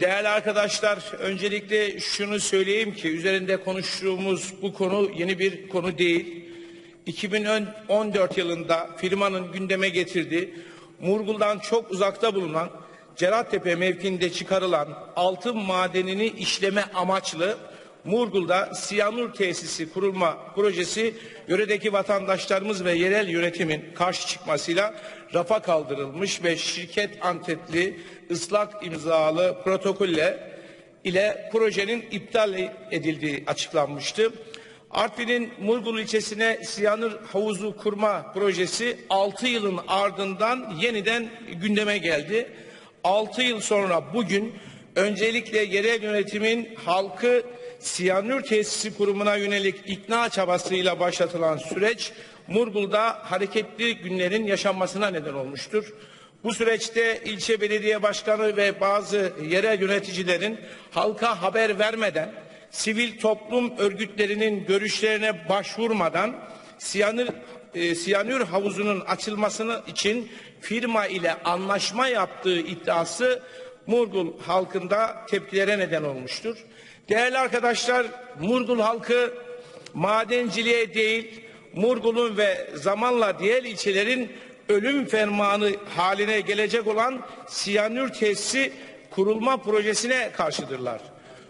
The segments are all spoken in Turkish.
Değerli arkadaşlar, öncelikle şunu söyleyeyim ki üzerinde konuştuğumuz bu konu yeni bir konu değil. 2014 yılında firmanın gündeme getirdiği Murgul'dan çok uzakta bulunan Cerattepe mevkiinde çıkarılan altın madenini işleme amaçlı Murgul'da siyanur tesisi kurulma projesi yöredeki vatandaşlarımız ve yerel yönetimin karşı çıkmasıyla rafa kaldırılmış ve şirket Antepli ıslak imzalı protokolle ile projenin iptal edildiği açıklanmıştı. Artvin'in Murgul ilçesine siyanür havuzu kurma projesi 6 yılın ardından yeniden gündeme geldi. 6 yıl sonra bugün öncelikle yerel yönetimin halkı siyanür tesisi kurumuna yönelik ikna çabasıyla başlatılan süreç Murgul'da hareketli günlerin yaşanmasına neden olmuştur. Bu süreçte ilçe belediye başkanı ve bazı yerel yöneticilerin halka haber vermeden, sivil toplum örgütlerinin görüşlerine başvurmadan siyanür, e, siyanür havuzunun açılmasını için firma ile anlaşma yaptığı iddiası Murgul halkında tepkilere neden olmuştur. Değerli arkadaşlar, Murgul halkı madenciliğe değil, Murgul'un ve zamanla diğer ilçelerin ölüm fermanı haline gelecek olan siyanür tesisi kurulma projesine karşıdırlar.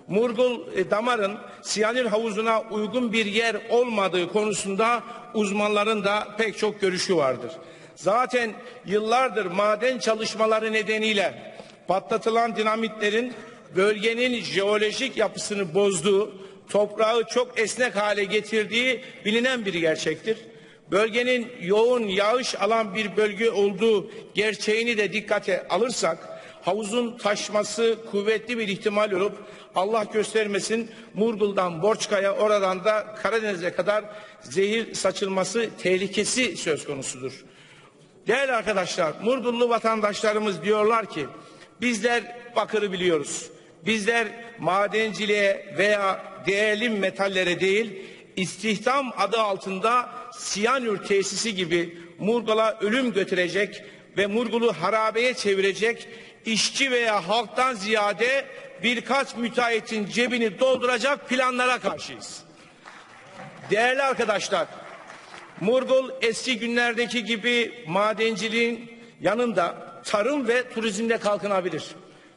Murgul e, damarın siyanür havuzuna uygun bir yer olmadığı konusunda uzmanların da pek çok görüşü vardır. Zaten yıllardır maden çalışmaları nedeniyle patlatılan dinamitlerin bölgenin jeolojik yapısını bozduğu, toprağı çok esnek hale getirdiği bilinen bir gerçektir. Bölgenin yoğun yağış alan bir bölge olduğu gerçeğini de dikkate alırsak havuzun taşması kuvvetli bir ihtimal olup Allah göstermesin Murgul'dan Borçka'ya oradan da Karadeniz'e kadar zehir saçılması tehlikesi söz konusudur. Değerli arkadaşlar, Murgullu vatandaşlarımız diyorlar ki bizler bakırı biliyoruz. Bizler madenciliğe veya değerli metallere değil istihdam adı altında siyanür tesisi gibi Murgul'a ölüm götürecek ve Murgul'u harabeye çevirecek işçi veya halktan ziyade birkaç müteahhitin cebini dolduracak planlara karşıyız. Değerli arkadaşlar, Murgul eski günlerdeki gibi madenciliğin yanında tarım ve turizmde kalkınabilir.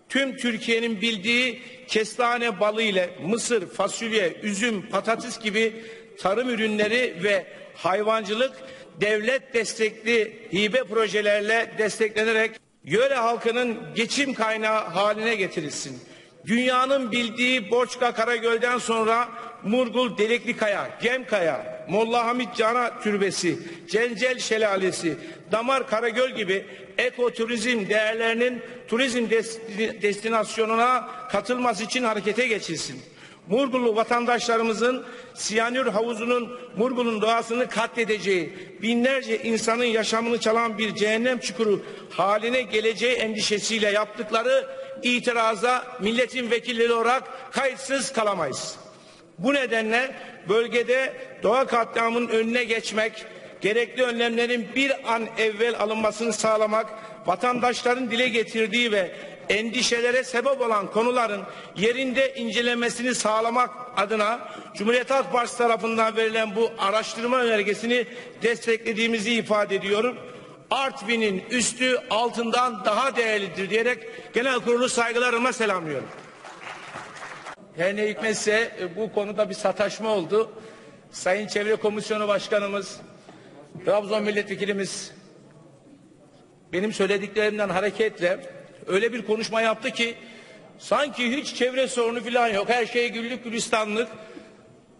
Tüm Türkiye'nin bildiği kestane balı ile mısır, fasulye, üzüm, patates gibi tarım ürünleri ve hayvancılık devlet destekli hibe projelerle desteklenerek yöre halkının geçim kaynağı haline getirilsin. Dünyanın bildiği Borçka Karagöl'den sonra Murgul Deliklikaya, Gemkaya, Molla Hamit Cana Türbesi, Cencel Şelalesi, Damar Karagöl gibi ekoturizm değerlerinin turizm destinasyonuna katılması için harekete geçilsin. Murgullu vatandaşlarımızın siyanür havuzunun Murgul'un doğasını katledeceği, binlerce insanın yaşamını çalan bir cehennem çukuru haline geleceği endişesiyle yaptıkları itiraza milletin vekilleri olarak kayıtsız kalamayız. Bu nedenle bölgede doğa katliamının önüne geçmek, gerekli önlemlerin bir an evvel alınmasını sağlamak, vatandaşların dile getirdiği ve endişelere sebep olan konuların yerinde incelemesini sağlamak adına Cumhuriyet Halk Partisi tarafından verilen bu araştırma önergesini desteklediğimizi ifade ediyorum. Artvin'in üstü altından daha değerlidir diyerek genel kurulu saygılarımla selamlıyorum. Her ne hikmetse e, bu konuda bir sataşma oldu. Sayın Çevre Komisyonu Başkanımız, Trabzon Milletvekilimiz benim söylediklerimden hareketle öyle bir konuşma yaptı ki sanki hiç çevre sorunu falan yok. Her şey güllük gülistanlık.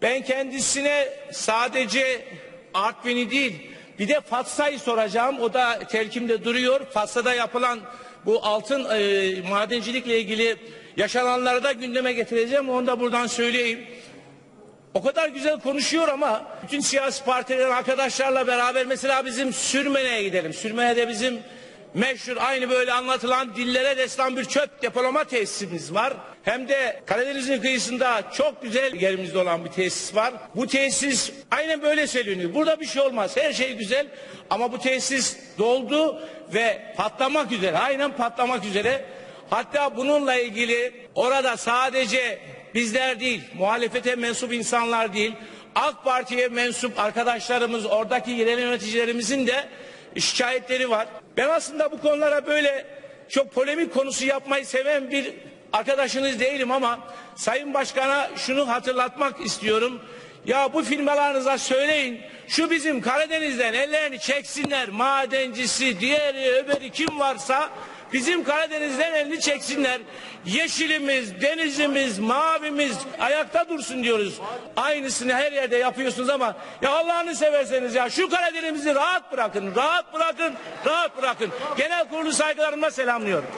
Ben kendisine sadece Artvin'i değil bir de Fatsa'yı soracağım. O da telkimde duruyor. Fatsa'da yapılan bu altın e, madencilikle ilgili yaşananları da gündeme getireceğim. Onu da buradan söyleyeyim. O kadar güzel konuşuyor ama bütün siyasi partilerin arkadaşlarla beraber mesela bizim Sürmene'ye gidelim. Sürmene'de bizim meşhur aynı böyle anlatılan dillere destan bir çöp depolama tesisimiz var. Hem de Karadeniz'in kıyısında çok güzel yerimizde olan bir tesis var. Bu tesis aynen böyle söyleniyor. Burada bir şey olmaz. Her şey güzel ama bu tesis doldu ve patlamak üzere. Aynen patlamak üzere. Hatta bununla ilgili orada sadece bizler değil, muhalefete mensup insanlar değil, AK Parti'ye mensup arkadaşlarımız, oradaki yerel yöneticilerimizin de şikayetleri var. Ben aslında bu konulara böyle çok polemik konusu yapmayı seven bir arkadaşınız değilim ama Sayın Başkan'a şunu hatırlatmak istiyorum. Ya bu firmalarınıza söyleyin şu bizim Karadeniz'den ellerini çeksinler madencisi diğeri öbürü kim varsa bizim Karadeniz'den elini çeksinler. Yeşilimiz, denizimiz, mavimiz ayakta dursun diyoruz. Aynısını her yerde yapıyorsunuz ama ya Allah'ını severseniz ya şu Karadeniz'i rahat bırakın, rahat bırakın, rahat bırakın. Genel kurulu saygılarımla selamlıyorum.